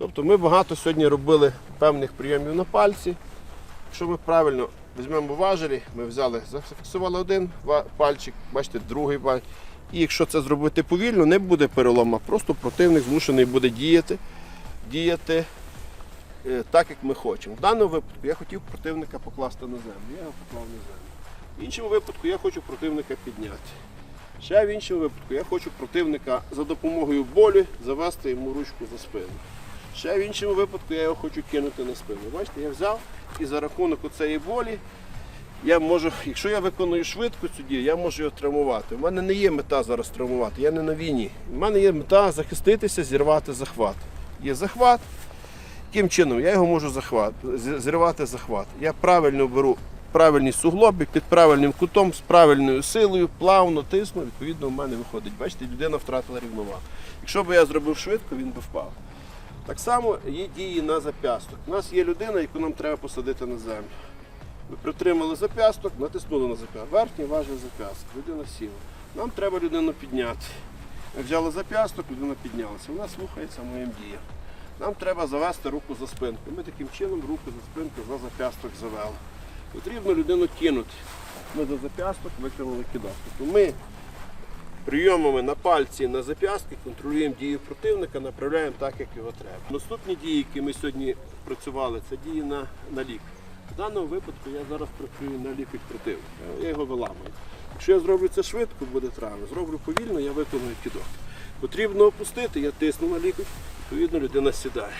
Тобто ми багато сьогодні робили певних прийомів на пальці. Якщо ми правильно візьмемо важелі, ми взяли, зафіксували один пальчик, бачите, другий пальчик. І якщо це зробити повільно, не буде перелома, просто противник змушений буде діяти, діяти е, так, як ми хочемо. В даному випадку я хотів противника покласти на землю. Я його поклав на землю. В іншому випадку я хочу противника підняти. Ще в іншому випадку я хочу противника за допомогою болі завести йому ручку за спину. Ще в іншому випадку я його хочу кинути на спину. Бачите, я взяв і за рахунок оцеї болі я можу, якщо я виконую швидко цю дію, я можу його травмувати. У мене не є мета зараз травмувати, я не на війні. У мене є мета захиститися, зірвати захват. Є захват. Яким чином я його можу захват, зірвати захват? Я правильно беру правильні суглоби під правильним кутом, з правильною силою, плавно тисну, відповідно, в мене виходить. Бачите, людина втратила рівновагу. Якщо б я зробив швидко, він би впав. Так само є дії на зап'ясток. У нас є людина, яку нам треба посадити на землю. Ми притримали зап'ясток, натиснули на зап'ясток. Верхній важив зап'ясток. Людина сіла. Нам треба людину підняти. Ми взяли зап'ясток, людина піднялася. Вона слухається моїм діям. Нам треба завести руку за спинку. Ми таким чином руку за спинку за зап'ясток завели. Потрібно людину кинути. Ми за зап'ясток викинули кидок. Тобто ми прийомами на пальці на зап'ястки контролюємо дію противника, направляємо так, як його треба. Наступні дії, які ми сьогодні працювали, це дії на, на лік. В даному випадку я зараз працюю на лікоть противника. Я його виламую. Якщо я зроблю це швидко, буде травма. Зроблю повільно, я виконую кидок. Потрібно опустити, я тисну на лікоть, відповідно людина сідає.